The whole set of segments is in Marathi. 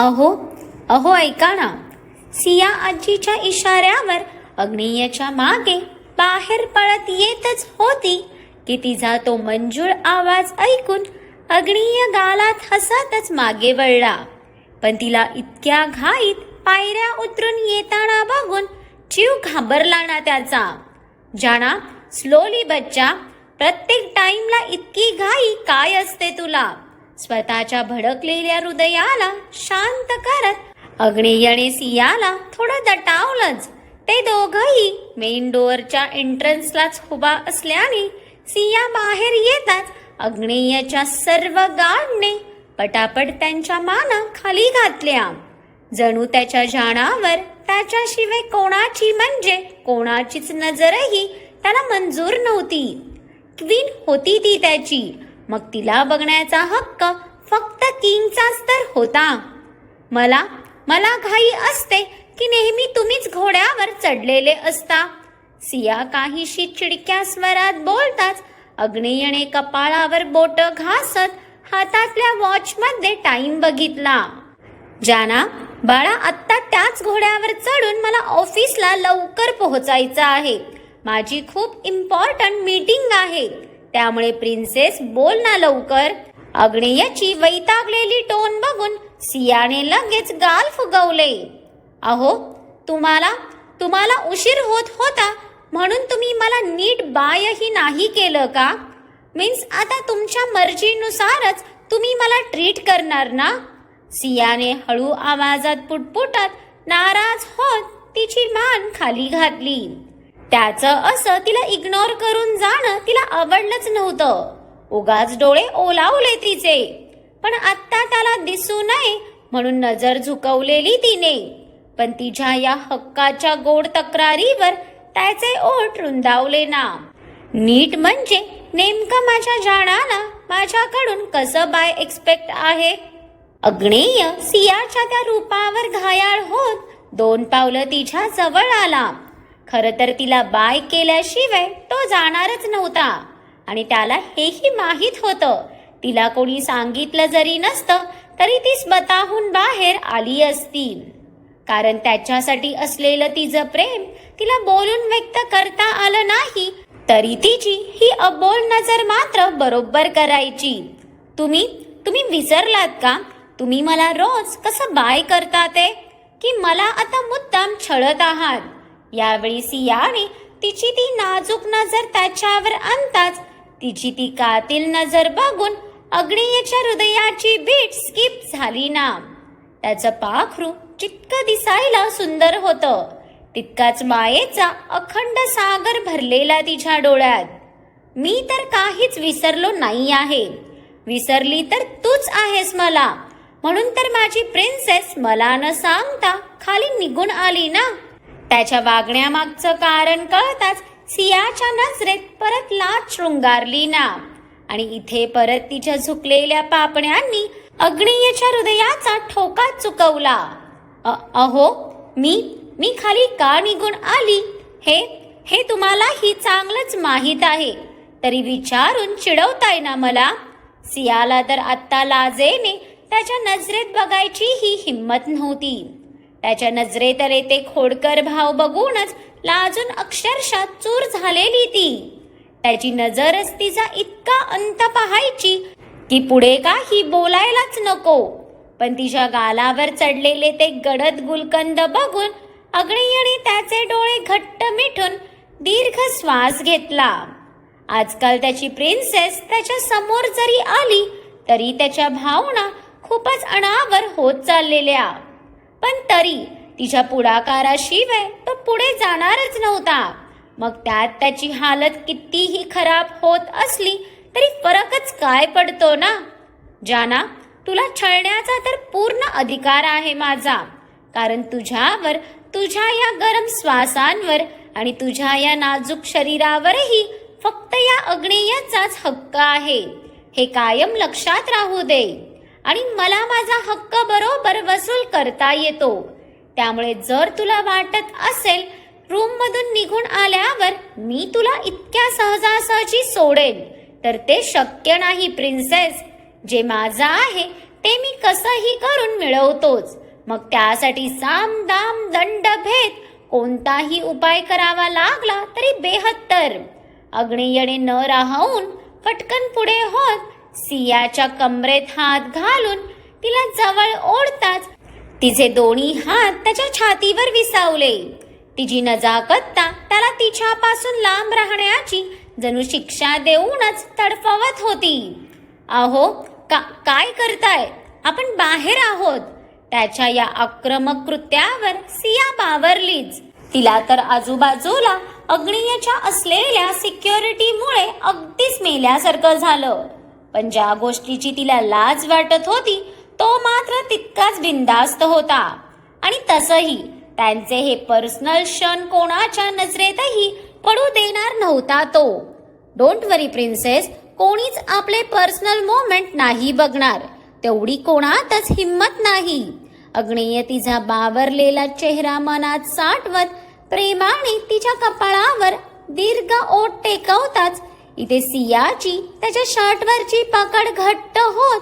अहो अहो ऐका ना. सिया आजीच्या इशाऱ्यावर अग्नेयच्या मागे बाहेर पळत येतच होती. की तिचा तो मंजूळ आवाज ऐकून अग्नीय गालात हसतच मागे वळला. पण तिला इतक्या घाईत पायऱ्या उतरून येताना बघून जीव घाबरला ना त्याचा. जाणा स्लोली बच्चा प्रत्येक टाइमला इतकी घाई काय असते तुला? स्वतःच्या भडकलेल्या हृदयाला शांत करत अग्नेयने सियाला थोडं दटावलंच. ते दोघही मेन डोअरच्या एंट्रन्सलाच उभा असल्याने सिया बाहेर येताच अग्नेयच्या सर्व गाडने पटापट त्यांच्या माना खाली घातल्या. जणू त्याच्या जाणावर त्याच्याशिवाय कोणाची म्हणजे कोणाचीच नजरही त्याला मंजूर नव्हती. क्वीन होती ती त्याची. मग तिला बघण्याचा हक्क फक्त किंगचाच तर होता. मला मला घाई असते की नेहमी तुम्हीच घोड्यावर चढलेले असता. सिया काहीशी चिडक्या स्वरात बोलताच अग्नेयने कपाळावर बोट घासत हातातल्या वॉचमध्ये टाइम बघितला. जाना बाळा आत्ता त्याच घोड्यावर चढून मला ऑफिसला लवकर पोहोचायचं आहे. माझी खूप इम्पॉर्टंट मीटिंग आहे. त्यामुळे प्रिन्सेस बोल ना लवकर. अग्नेयाची वैतागलेली टोन बघून सियाने लगेच गाल फुगवले. अहो तुम्हाला तुम्हाला उशीर होत होता म्हणून तुम्ही मला नीट बायही नाही केलं का? मीन्स आता तुमच्या मर्जीनुसारच तुम्ही मला ट्रीट करणार ना? सियाने हळू आवाजात पुटपुटत नाराज होत तिची मान खाली घातली. त्याचं असं तिला इग्नोर करून जाणं तिला आवडलंच नव्हतं. उगाच डोळे ओलावले तिचे. पण आत्ता त्याला दिसू नये म्हणून नजर झुकवलेली तिने. पण तिच्या या हक्काच्या गोड तक्रारीवर त्याचे ओठ रुंदावले ना. नीट म्हणजे नेमकं माझ्या जाणानं माझ्याकडून कसं बाय एक्सपेक्ट आहे? अग्नेय सियाच्या त्या रूपावर घायाळ होत दोन पावलं तिच्या जवळ आला. खरं तर तिला बाय केल्याशिवाय तो जाणारच नव्हता. आणि त्याला हेही माहीत होतं. तिला कोणी सांगितलं जरी नसतं तरी ती स्वतःहून बाहेर आली असती. कारण त्याच्यासाठी असलेलं तिचं प्रेम तिला बोलून व्यक्त करता आलं नाही तरी तिची ही अबोल नजर मात्र बरोबर करायची. तुम्ही तुम्ही विसरलात का? तुम्ही मला रोज कसं बाय करता ते? की मला आता मुद्दाम छळत आहात? यावेळी सियाने तिची ती नाजूक नजर त्याच्यावर आणताच तिची ती कातील नजर बघून अग्नेयच्या हृदयाची बीट स्किप झाली ना. त्याचं पाखरू जितकं दिसायला सुंदर होतं. तितकाच मायेचा अखंड सागर भरलेला तिच्या डोळ्यात. मी तर काहीच विसरलो नाही आहे. विसरली तर तूच आहेस मला. म्हणून तर माझी प्रिन्सेस मला न सांगता खाली निघून आली ना. त्याच्या वागण्यामागचं कारण कळताच सियाच्या नजरेत परत लाच शृंगारली ना. आणि इथे परत तिच्या झुकलेल्या पापण्यांनी अग्नेयच्या हृदयाचा ठोका चुकवला. अहो मी मी खाली का निघून आली? हे हे तुम्हालाही चांगलंच माहीत आहे. तरी विचारून चिडवताय ना मला? सियाला तर आत्ता लाजेने त्याच्या नजरेत बघायची ही हिंमत नव्हती. त्याच्या नजरेतले ते खोडकर भाव बघूनच लाजून अक्षरशः चूर झालेली ती. त्याची नजरच तिचा इतका अंत पाहायची की पुढे काही बोलायलाच नको. पण तिच्या गालावर चढलेले ते गडद गुलकंद बघून अग्नेयने त्याचे डोळे घट्ट मिठून दीर्घ श्वास घेतला. आजकाल त्याची प्रिन्सेस त्याच्यासमोर जरी आली तरी त्याच्या भावना खूपच अनावर होत चाललेल्या. पण तरी तिच्या पुढाकाराशिवाय तो पुढे जाणारच नव्हता. मग त्यात त्याची हालत कितीही खराब होत असली तरी फरकच काय पडतो ना? जाना तुला छळण्याचा तर पूर्ण अधिकार आहे माझा. कारण तुझ्यावर तुझ्या या गरम श्वासांवर आणि तुझ्या या नाजूक शरीरावरही फक्त या अग्नेयाचाच हक्क आहे. हे कायम लक्षात राहू दे. आणि मला माझा हक्क बरोबर वसूल करता येतो. त्यामुळे जर तुला वाटत असेल रूम मधून निघून आल्यावर मी तुला इतक्या सहजासहजी सोडेन तर ते शक्य नाही प्रिन्सेस जे माझं आहे ते मी कसंही करून मिळवतोच. मग त्यासाठी साम दाम दंड भेद कोणताही उपाय करावा लागला तरी बेहत्तर. अग्नेयने न राहून पटकन पुढे होत सियाच्या कमरेत हात घालून तिला जवळ ओढताच तिचे दोन्ही हात त्याच्या छातीवर विसावले. तिची नजाकत्ता त्याला तिच्यापासून लांब राहण्याची जणू शिक्षा देऊनच तडफवत होती. अहो का काय करताय? आपण बाहेर आहोत. त्याच्या या आक्रमक कृत्यावर सिया बावरलीच. तिला तर आजूबाजूला अग्नियच्या असलेल्या सिक्युरिटीमुळे अगदीच मेल्यासारखं झालं. पण ज्या गोष्टीची तिला लाज वाटत होती तो मात्र तितकाच बिंदास्त होता. आणि तसही त्यांचे हे पर्सनल क्षण कोणाच्या नजरेतही पडू देणार नव्हता तो. डोंट वरी प्रिन्सेस कोणीच आपले पर्सनल मोमेंट नाही बघणार. तेवढी कोणातच हिंमत नाही. अग्नेय तिचा बावरलेला चेहरा मनात साठवत प्रेमाने तिच्या कपाळावर दीर्घ ओठ टेकवताच इथे सियाची त्याच्या शर्टवरची पकड घट्ट होत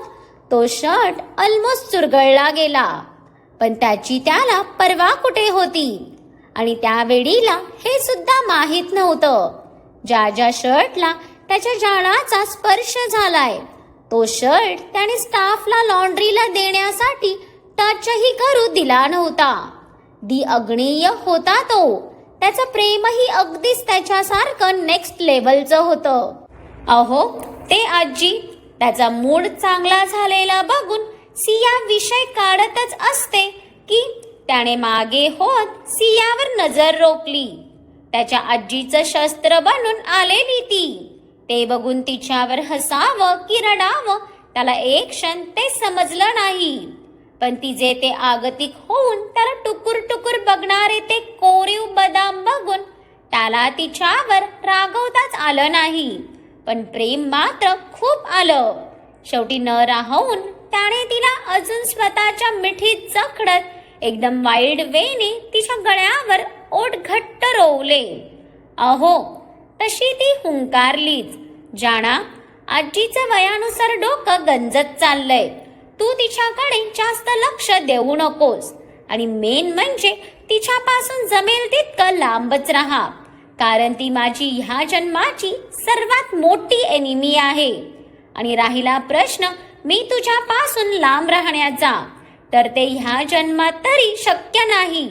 तो शर्ट ऑलमोस्ट चुरगळला गेला. पण त्याची त्याला परवा कुठे होती? आणि त्या वेळीला हे सुद्धा माहीत नव्हतं. ज्या ज्या शर्टला त्याच्या जाळाचा स्पर्श झालाय तो शर्ट त्याने स्टाफला लॉन्ड्रीला देण्यासाठी टचही करू दिला नव्हता. दी अग्नेय होता तो. त्याचं प्रेमही अगदीच त्याच्यासारखं नेक्स्ट लेवलचं होतं. अहो ते आजी त्याचा मूड चांगला झालेला बघून सिया विषय काढतच असते की त्याने मागे होत सियावर नजर रोखली. त्याच्या आजीचं शस्त्र बनून आलेली ती. ते बघून तिच्यावर हसावं की रडावं त्याला एक क्षण ते समजलं नाही. पण तिचे ते आगतिक होऊन त्याला टुकुर टुकुर बघणारे ते कोरीव बदाम बघून त्याला तिच्यावर रागवताच आलं नाही. पण प्रेम मात्र खूप आलं. शेवटी न राहून त्याने तिला अजून स्वतःच्या मिठीत जखडत एकदम वाईल्ड वेने तिच्या गळ्यावर ओट घट्ट रोवले. अहो तशी ती हुंकारलीच. जाणा आजीचं वयानुसार डोकं गंजत चाललंय. तू तिच्याकडे जास्त लक्ष देऊ नकोस. आणि मेन म्हणजे तिच्यापासून जमेल तितकं लांबच राहा. कारण ती माझी ह्या जन्माची सर्वात मोठी एनिमी आहे. आणि राहिला प्रश्न मी तुझ्यापासून लांब राहण्याचा. तर ते ह्या जन्मात तरी शक्य नाही.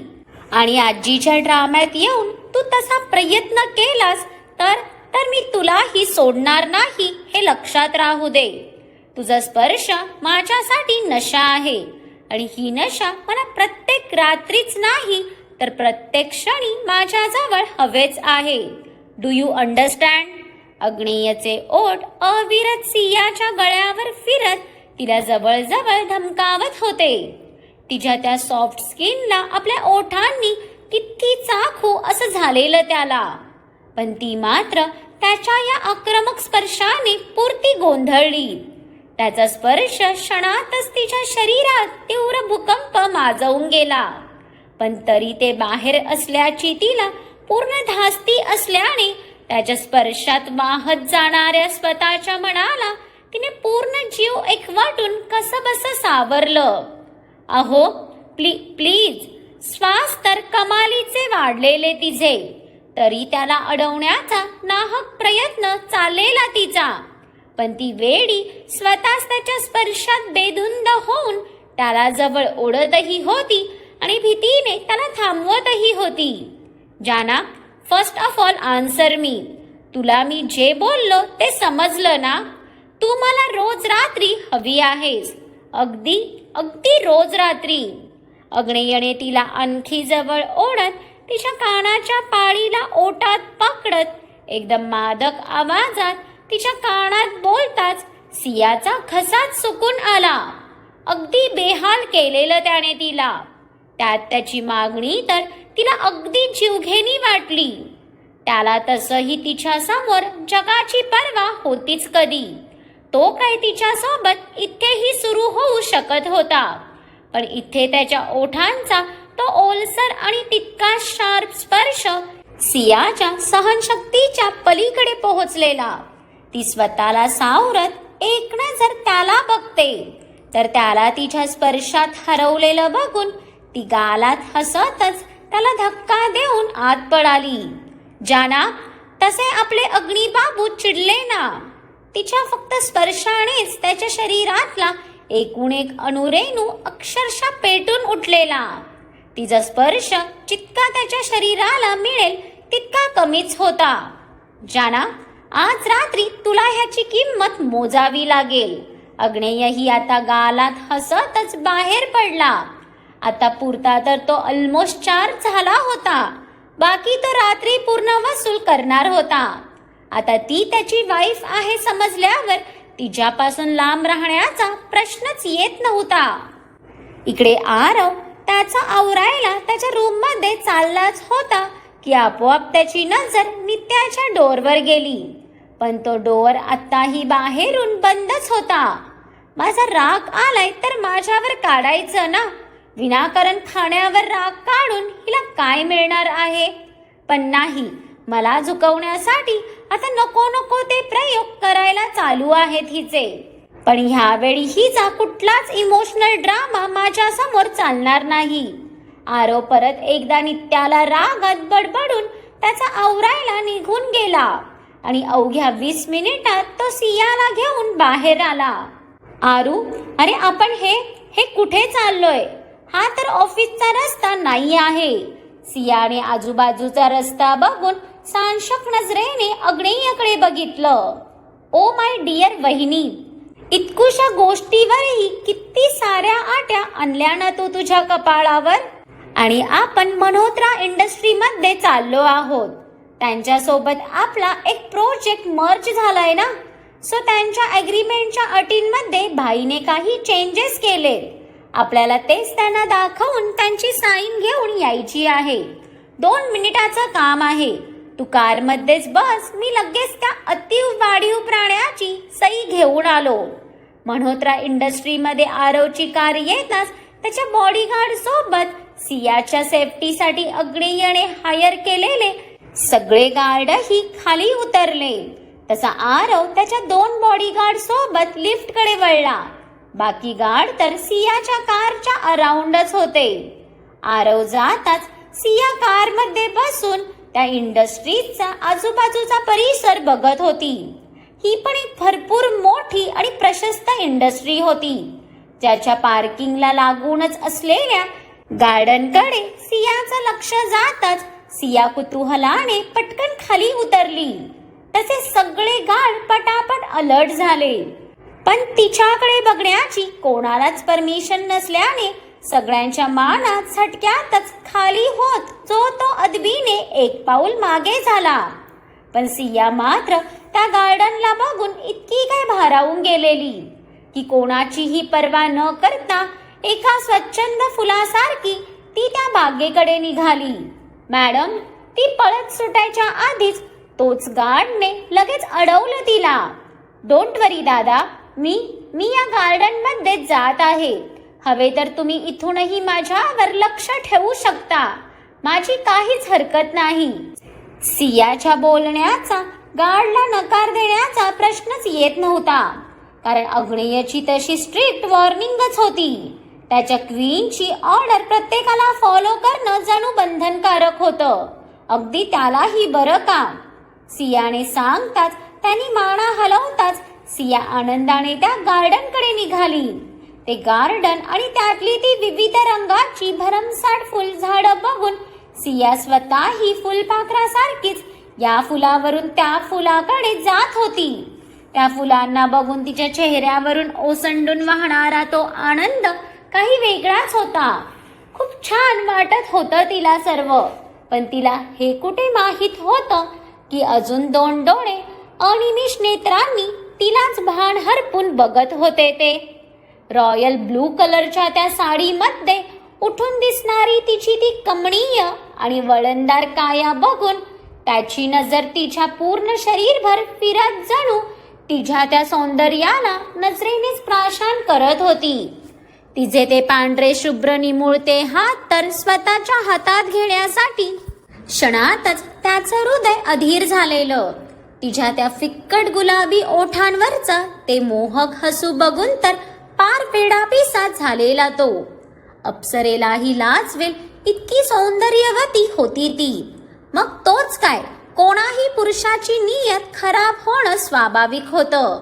आणि आजीच्या ड्राम्यात येऊन तू तसा प्रयत्न केलास तर तर मी तुलाही सोडणार नाही हे लक्षात राहू दे. तुझा स्पर्श माझ्यासाठी नशा आहे. आणि ही नशा मला प्रत्येक रात्रीच नाही तर प्रत्येक क्षणी माझ्याजवळ हवेच आहे. डू यू अंडरस्टँड अग्नेयचे ओठ अविरत सियाच्या गळ्यावर फिरत तिला जवळजवळ धमकावत होते. तिच्या त्या सॉफ्ट स्किनला आपल्या ओठांनी किती चाखू असं झालेलं त्याला. पण ती मात्र त्याच्या या आक्रमक स्पर्शाने पुरती गोंधळली. त्याचा स्पर्श क्षणातच तिच्या शरीरात तीव्र भूकंप माजवून गेला. पण तरी ते बाहेर असल्याची तिला पूर्ण धास्ती असल्याने त्याच्या स्पर्शात वाहत जाणाऱ्या स्वतःच्या मनाला तिने पूर्ण जीव एकवाटून कसं बस सावरलं. अहो प्ली प्लीज श्वास तर कमालीचे वाढलेले तिचे तरी त्याला अडवण्याचा नाहक प्रयत्न चाललेला तिचा. पण ती वेडी स्वतःच त्याच्या स्पर्शात बेधुंद होऊन त्याला जवळ ओढतही होती आणि भीतीने त्याला थांबवतही होती. जाना फर्स्ट ऑफ ऑल आन्सर मी तुला मी जे बोललो ते समजलं ना? तू मला रोज रात्री हवी आहेस. अगदी अगदी रोज रात्री. अग्नेयने तिला आणखी जवळ ओढत तिच्या कानाच्या पाळीला ओटात पकडत एकदम मादक आवाजात तिच्या कानात बोलताच सियाचा खसाच सुकून आला. अगदी बेहाल केलेलं त्याने तिला. त्यात त्याची मागणी तर तिला अगदी जीवघेणी वाटली. त्याला तसंही तिच्या समोर जगाची पर्वा होतीच कधी. तो काय तिच्यासोबत इथेही सुरू होऊ शकत होता. पण इथे त्याच्या ओठांचा तो ओलसर आणि तितका शार्प स्पर्श सियाच्या सहनशक्तीच्या पलीकडे पोहोचलेला. ती स्वतःला सावरत एक जर त्याला बघते. तर त्याला तिच्या स्पर्शात हरवलेलं बघून ती गालात हसतच त्याला धक्का देऊन आत पळाली जाना तसे आपले अग्निबाबू चिडले ना. तिच्या फक्त स्पर्शानेच त्याच्या शरीरातला एकूण एक अणुरेणू अक्षरशः पेटून उठलेला. तिचा स्पर्श जितका त्याच्या शरीराला मिळेल तितका कमीच होता. जाना आज रात्री तुला ह्याची किंमत मोजावी लागेल. अग्नेयही आता गालात हसतच बाहेर पडला. आता पुरता तर तो ऑलमोस्ट चार झाला होता. बाकी तो रात्री पूर्ण वसूल करणार होता. आता ती त्याची वाईफ आहे समजल्यावर तिच्यापासून लांब राहण्याचा प्रश्नच येत नव्हता. इकडे आरव त्याचा आवरायला त्याच्या रूममध्ये चाललाच होता. की आपोआप त्याची नजर नित्याच्या डोरवर गेली. पण तो डोअर आत्ताही बाहेरून बंदच होता. माझा राग आलाय तर माझ्यावर काढायचं ना? विनाकारण खाण्यावर राग काढून हिला काय मिळणार आहे? पण नाही मला झुकवण्यासाठी आता नको नको ते प्रयोग करायला चालू आहेत हिचे. पण ह्यावेळी हिचा कुठलाच इमोशनल ड्रामा माझ्यासमोर चालणार नाही. आरव परत एकदा नित्याला रागात बडबडून त्याचा आवरायला निघून गेला. आणि अवघ्या वीस मिनिटात तो सियाला घेऊन बाहेर आला. आरू अरे आपण हे हे कुठे चाललोय? हा तर ऑफिसचा रस्ता नाही आहे. सियाने आजूबाजूचा रस्ता बघून सांशक नजरेने अग्नेयकडे बघितलं. ओ माय डिअर वहिनी इतकुशा गोष्टीवरही किती साऱ्या आट्या आणल्या ना तू तुझ्या कपाळावर? आणि आपण मनोत्रा इंडस्ट्रीमध्ये चाललो आहोत. त्यांच्यासोबत आपला एक प्रोजेक्ट मर्ज झालाय ना? सो त्यांच्या अग्रीमेंटच्या अटींमध्ये भाईने काही चेंजेस केले आपल्याला तेच त्यांना दाखवून त्यांची साईन घेऊन यायची आहे. दोन मिनिटाचं काम आहे. तू कारमध्येच बस मी लगेच त्या अतिव वाढीव प्राण्याची सई घेऊन आलो. मल्होत्रा इंडस्ट्रीमध्ये आरवची कार येताच त्याच्या बॉडीगार्ड सोबत सियाच्या सेफ्टीसाठी अग्नेयने हायर केलेले सगळे गार्डही खाली उतरले. तसा आरव त्याच्या दोन बॉडीगार्ड सोबत लिफ्टकडे वळला. बाकी गार्ड तर सियाच्या कारच्या अराउंडच होते. आरव जाताच सिया कारमध्ये बसून त्या इंडस्ट्रीजचा आजूबाजूचा परिसर बघत होती. ही पण एक भरपूर मोठी आणि प्रशस्त इंडस्ट्री होती. ज्याच्या पार्किंगला लागूनच असलेल्या गार्डनकडे सियाचं लक्ष जातच सिया कुतूहलाने पटकन खाली उतरली. तसे सगळे गार्ड पटापट अलर्ट झाले. पण तिच्याकडे बघण्याची कोणालाच परमिशन नसल्याने सगळ्यांच्या मानात झटक्यातच खाली होत जो तो अदबीने एक पाऊल मागे झाला. पण सिया मात्र त्या गार्डनला बघून इतकी काय भारावून गेलेली. की कोणाचीही पर्वा न करता एका स्वच्छंद फुलासारखी ती त्या बागेकडे निघाली. मॅडम ती पळत सुटायच्या आधीच तोच गार्डने लगेच अडवलं तिला. डोंट वरी दादा. मी मी या गार्डनमध्ये जात आहे. हवे तर तुम्ही इथूनही माझ्यावर लक्ष ठेवू शकता. माझी काहीच हरकत नाही. सियाच्या बोलण्याचा गार्डला नकार देण्याचा प्रश्नच येत नव्हता. कारण अग्नेयची तशी स्ट्रिक्ट वॉर्निंगच होती. त्याच्या क्वीनची ऑर्डर प्रत्येकाला फॉलो करणं जणू बंधनकारक होतं. अगदी त्यालाही बरं का सियाने सांगताच त्यांनी माणा हलवताच सिया आनंदाने त्या गार्डनकडे निघाली. ते गार्डन आणि त्यातली ती विविध रंगाची भरमसाठ फुलझाडं बघून सिया स्वतः ही फुलपाखरासारखीच या फुलावरून त्या फुलाकडे जात होती. त्या फुलांना बघून तिच्या चेहऱ्यावरून ओसंडून वाहणारा तो आनंद काही वेगळाच होता. खूप छान वाटत होतं तिला सर्व. पण तिला हे कुठे माहीत होतं की अजून दोन डोळे अनिमिष नेत्रांनी तिलाच भान हरपून बघत होते ते. रॉयल ब्लू कलरच्या त्या साडीमध्ये उठून दिसणारी तिची ती कमणीय आणि वळणदार काया बघून त्याची नजर तिच्या पूर्ण शरीरभर फिरत जणू तिच्या त्या सौंदर्याला नजरेनेच प्राशान करत होती. तिचे ते पांढरे शुभ्र निमुळते हात तर स्वतःच्या हातात घेण्यासाठी. क्षणातच त्याचं हृदय अधीर झालेलं. तिच्या त्या फिक्कट गुलाबी ओठांवरचं ते मोहक हसू बघून तर पार पेडापिसा झालेला तो. अप्सरेलाही लाजवेल इतकी सौंदर्यवती होती ती. मग तोच काय? कोणाही पुरुषाची नियत खराब होणं स्वाभाविक होतं.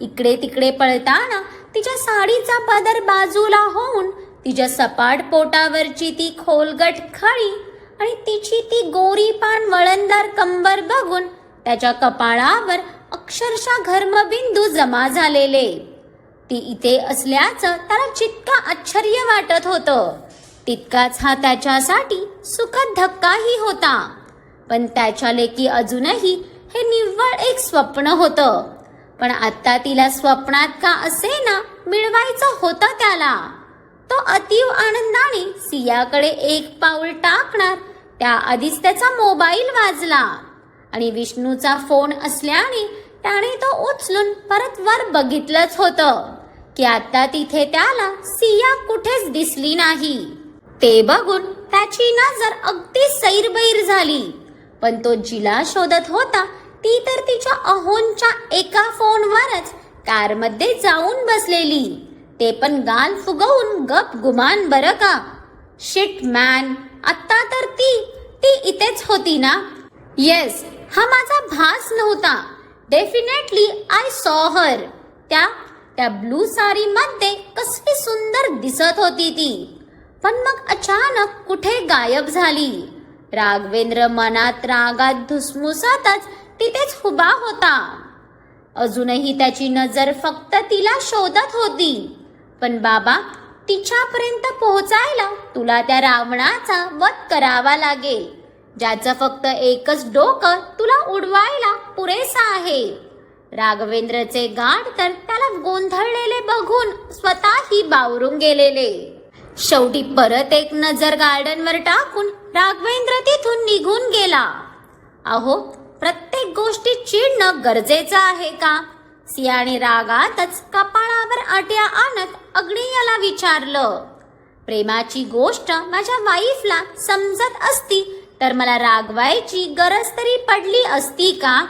इकडे तिकडे पळताना तिच्या साडीचा पदर बाजूला होऊन तिच्या सपाट पोटावरची ती खोलगट खळी आणि तिची ती गोरी पान वळणदार कंबर बघून त्याच्या कपाळावर अक्षरशः घर्मबिंदू जमा झालेले. ती इथे असल्याचं त्याला जितका आश्चर्य वाटत होतं. तितकाच हा त्याच्यासाठी सुखद धक्काही होता. पण त्याच्या लेकी अजूनही हे निव्वळ एक स्वप्न होतं. पण आता तिला स्वप्नात का असे ना मिळवायचं होतं त्याला? तो अतीव आनंदाने सियाकडे एक पाऊल टाकणार त्याआधीच त्याचा मोबाईल वाजला. आणि विष्णूचा फोन असल्याने त्याने तो उचलून परत वर बघितलंच होतं की आता तिथे त्याला सिया कुठेच दिसली नाही. ते बघून त्याची नजर अगदी सैरबैर झाली. पण तो जिला शोधत होता ती तर तिच्या अहोनच्या एका फोनवरच कारमध्ये जाऊन बसलेली. ते पण गाल फुगवून गप गुमान बरं का. शिट मॅन आत्ता तर ती ती इथेच होती ना? येस हा माझा भास नव्हता. डेफिनेटली आय सॉ हर त्या त्या ब्लू सारी मध्ये कसली सुंदर दिसत होती ती. पण मग अचानक कुठे गायब झाली? राघवेंद्र मनात रागात धुसमुसातच तिथेच उभा होता. अजूनही त्याची नजर फक्त तिला शोधत होती. पण बाबा तिच्यापर्यंत पोहोचायला तुला त्या रावणाचा वध करावा लागेल. ज्याचं फक्त एकच डोकं तुला उडवायला पुरेसा आहे. राघवेंद्रचे गाड तर त्याला गोंधळलेले बघून स्वतःही बावरून गेलेले. शेवटी परत एक नजर गार्डनवर टाकून राघवेंद्र तिथून निघून गेला. अहो प्रत्येक गोष्टी चिडणं गरजेचं आहे का? सियाने रागातच कपाळावर आट्या आणत अग्नियाला विचारलं प्रेमाची गोष्ट माझ्या वाईफला समजत असती तर मला रागवायची गरज तरी पडली असती का?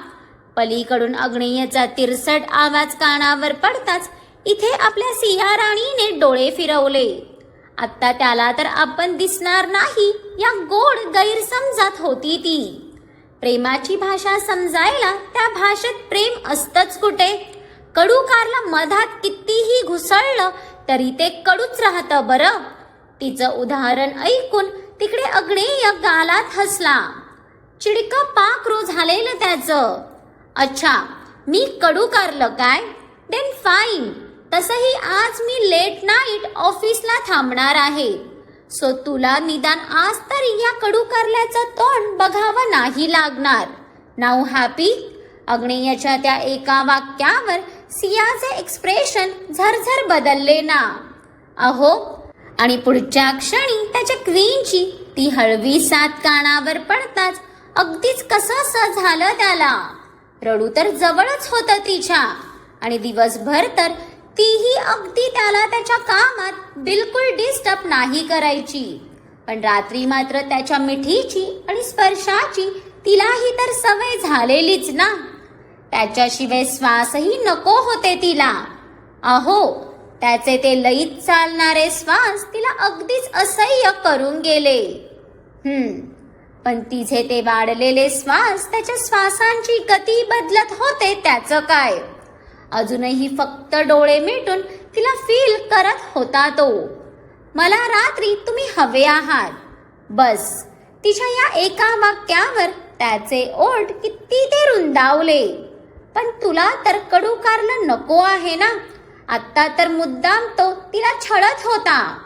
पलीकडून अग्नेयचा तिरसट आवाज कानावर पडताच इथे आपल्या सिया राणीने डोळे फिरवले. आत्ता त्याला तर आपण दिसणार नाही या गोड गैरसमजात होती ती. प्रेमाची भाषा समजायला त्या भाषेत प्रेम असतच कुठे? कडूकारला मधात कितीही घुसळलं तरी ते कडूच राहतं बरं. तिचं उदाहरण ऐकून तिकडे अग्नेय गालात हसला. चिडक पाकरू झालेलं त्याचं. अच्छा मी कडू कारलं काय? देन फाईन तसंही आज मी लेट नाईट ऑफिसला थांबणार आहे. सो तुला निदान आज तरी या कडू कारल्याचं तोंड बघावं नाही लागणार. Now happy? अग्नेयाच्या त्या एका वाक्यावर सियाचे एक्सप्रेशन झरझर बदलले ना. अहो आणि पुढच्या क्षणी त्याच्या क्वीनची ती हळवी सात कानावर पडताच अगदीच कसं झालं त्याला. रडू तर जवळच होतं तिच्या. आणि दिवसभर तर तीही अगदी त्याला त्याच्या कामात बिलकुल डिस्टर्ब नाही करायची. पण रात्री मात्र त्याच्या मिठीची आणि स्पर्शाची तिलाही तर सवय झालेलीच ना. त्याच्याशिवाय श्वासही नको होते तिला. अहो त्याचे ते लईत चालणारे श्वास तिला अगदीच असह्य करून गेले. हम्म पण तिचे ते वाढलेले श्वास त्याच्या श्वासांची गती बदलत होते त्याचं काय? अजूनही फक्त डोळे मिटून तिला फील करत होता तो. मला रात्री तुम्ही हवे आहात. बस. तिच्या या एका वाक्यावर त्याचे ओठ किती ते रुंदावले. पण तुला तर कडू कारलं नको आहे ना. आत्ता तर मुद्दाम तो तिला छळत होता.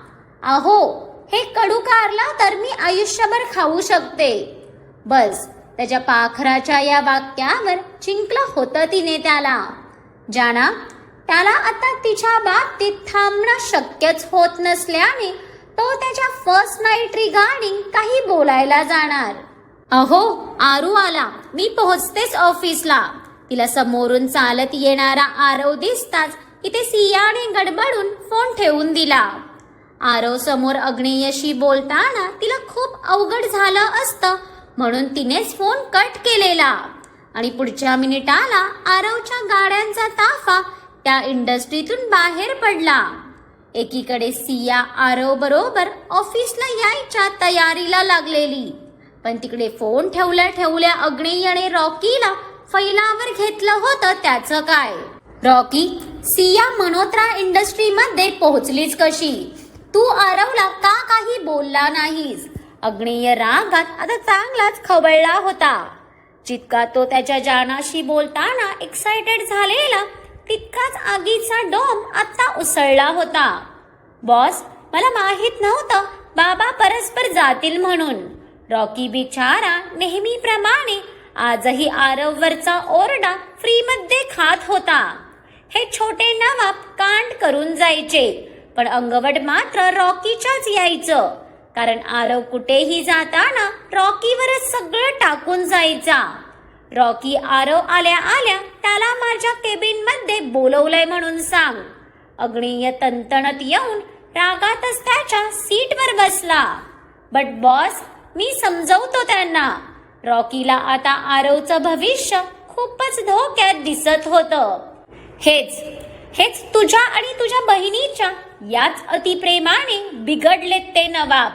अहो हे कडू कारला तर मी आयुष्यभर खाऊ शकते. बस. त्याच्या पाखराच्या या वाक्यावर चिंकलं होतं तिने त्याला. ज्याना त्याला आता तिच्या बाबतीत थांबणं शक्यच होत नसल्याने तो त्याच्या फर्स्ट नाईट रिगार्डिंग काही बोलायला जाणार. अहो आरू आला. मी पोहोचतेच ऑफिसला तिला समोरून चालत येणारा आरव दिसताच इथे सियाने गडबडून फोन ठेवून दिला. आरव समोर अग्नेयशी बोलताना तिला खूप अवघड झालं असतं म्हणून तिनेच फोन कट केलेला. आणि पुढच्या मिनिटाला आरवच्या गाड्यांचा ताफा त्या इंडस्ट्रीतून बाहेर पडला. एकीकडे सिया आरव बरोबर ऑफिसला यायच्या तयारीला लागलेली. पण तिकडे फोन ठेवल्या ठेवल्या अग्नेयने रॉकीला फैलावर घेतलं होतं त्याचं काय? रॉकी सिया मल्होत्रा इंडस्ट्रीमध्ये पोहोचलीच कशी? तू आरवला का काही बोलला नाहीस? अग्नेय रागात आता चांगलाच खवळला होता. जितका तो त्याच्या जानाशी बोलताना एक्साइटेड झालेला तितकाच आगीचा डोम आता उसळला होता. बॉस मला माहीत नव्हतं बाबा परस्पर जातील म्हणून. रॉकी बिचारा नेहमीप्रमाणे आजही आरववरचा ओरडा फ्रीमध्ये खात होता. हे छोटे नवाब कांड करून जायचे पण अंगवट मात्र रॉकीच्याच यायचं. कारण आरव कुठेही जाताना रॉकीवरच सगळं टाकून जायचा. रॉकी आरव आल्या आल्या त्याला माझ्या केबिनमध्ये बोलवलंय म्हणून सांग. अग्निय तंतणत येऊन रागातच त्याच्या सीटवर बसला. बट बॉस मी समजवतो त्यांना. रॉकीला आता आरवचं भविष्य खूपच धोक्यात दिसत होतं. हेच हेच तुझ्या आणि तुझ्या बहिणीच्या याच अतिप्रेमाने बिघडलेत ते नवाब.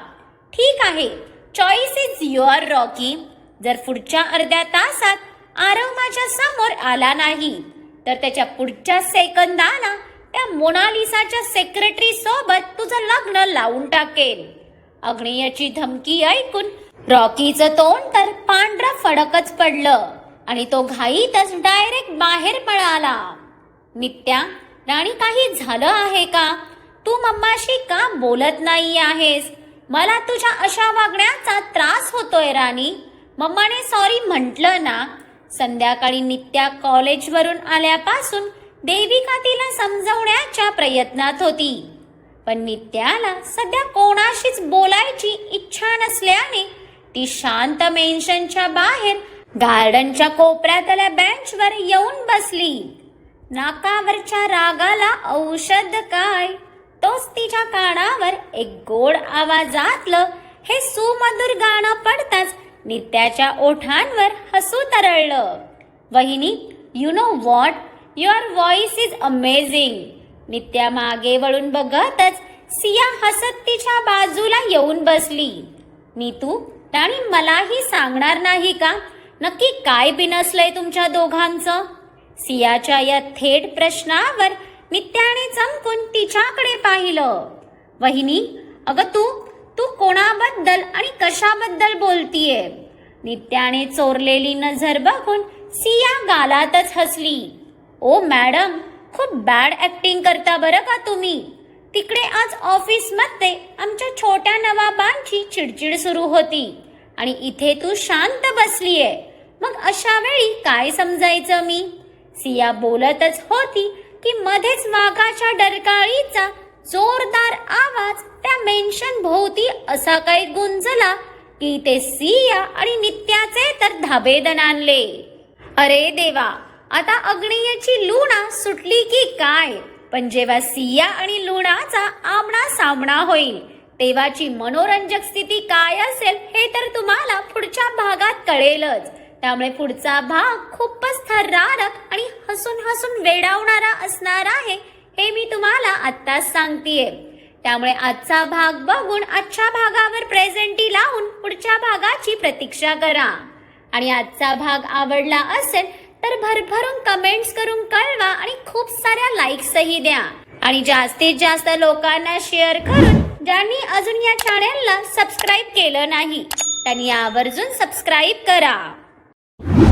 ठीक आहे. चॉईस इज युअर रॉकी जर पुढच्या अर्ध्या तासात आरव माझ्यासमोर आला नाही तर त्याच्या पुढच्या सेकंदाला त्या मोनालिसाच्या सेक्रेटरी सोबत तुझं लग्न लावून टाकेल अग्नेयाची धमकी ऐकून रॉकीचं तोंड तर पांढरं फडकच पडलं आणि तो घाईतच डायरेक्ट बाहेर पळाला. नित्या राणी काही झालं आहे का? तू मम्माशी का बोलत नाही आहेस? मला तुझ्या अशा वागण्याचा त्रास होतोय राणी. मम्माने सॉरी म्हटलं ना. संध्याकाळी नित्या कॉलेजवरून आल्यापासून देविका तिला समजवण्याच्या प्रयत्नात होती. पण नित्याला सध्या कोणाशीच बोलायची इच्छा नसल्याने ती शांत मेन्शनच्या बाहेर गार्डनच्या कोपऱ्यातल्या बेंचवर येऊन बसली. नाकावरच्या रागाला औषध काय? तोच तिच्या कानावर एक गोड आवाजातलं हे सुमधुर गाणं पडताच नित्याच्या ओठांवर हसू तरळलं. वहिनी you know what your voice is amazing Nitya मागे वळून बघतच सिया हसत तिच्या बाजूला येऊन बसली. नीतू राणी मलाही सांगणार नाही का? नक्की काय बिनसलंय तुमच्या दोघांचं? सियाच्या या थेट प्रश्नावर नित्याने चमकून तिच्याकडे पाहिलं. वहिनी अगं तू तू कोणाबद्दल आणि कशाबद्दल बोलतीये? नित्याने चोरलेली नजर बघून सिया गालातच हसली. ओ मॅडम खूप बॅड ऍक्टिंग करता बरं का तुम्ही? तिकडे आज ऑफिसमध्ये आमच्या छोट्या नवाबांची चिडचिड सुरू होती आणि इथे तू शांत बसलीये. मग अशा वेळी काय समजायचं मी? सिया बोलतच होती की मध्येच वाघाच्या डरकाळीचा जोरदार आवाज त्या मेन्शन भोवती असा काही गुंजला की ते सिया आणि नित्याचे तर धाबेदन आणले. अरे देवा आता अग्नेयाची लुणा सुटली की काय? पण जेव्हा सिया आणि लुणाचा आमना सामना होईल तेव्हाची मनोरंजक स्थिती काय असेल हे तर तुम्हाला पुढच्या भागात कळेलच. त्यामुळे पुढचा भाग खूपच थरारक आणि हसून हसून वेडावणारा असणार आहे हे मी तुम्हाला आत्ताच सांगतेय. त्यामुळे आजचा भाग बघून आजच्या भागावर प्रेझेंटी लावून पुढच्या भागाची प्रतीक्षा करा. आणि आजचा भाग आवडला असेल तर भरभरून कमेंट्स करून कळवा आणि खूप साऱ्या लाईक्सही द्या. आणि जास्तीत जास्त लोकांना शेअर करून ज्यांनी अजून या चॅनेलला सबस्क्राईब केलं नाही त्यांनी आवर्जून सबस्क्राईब करा. you.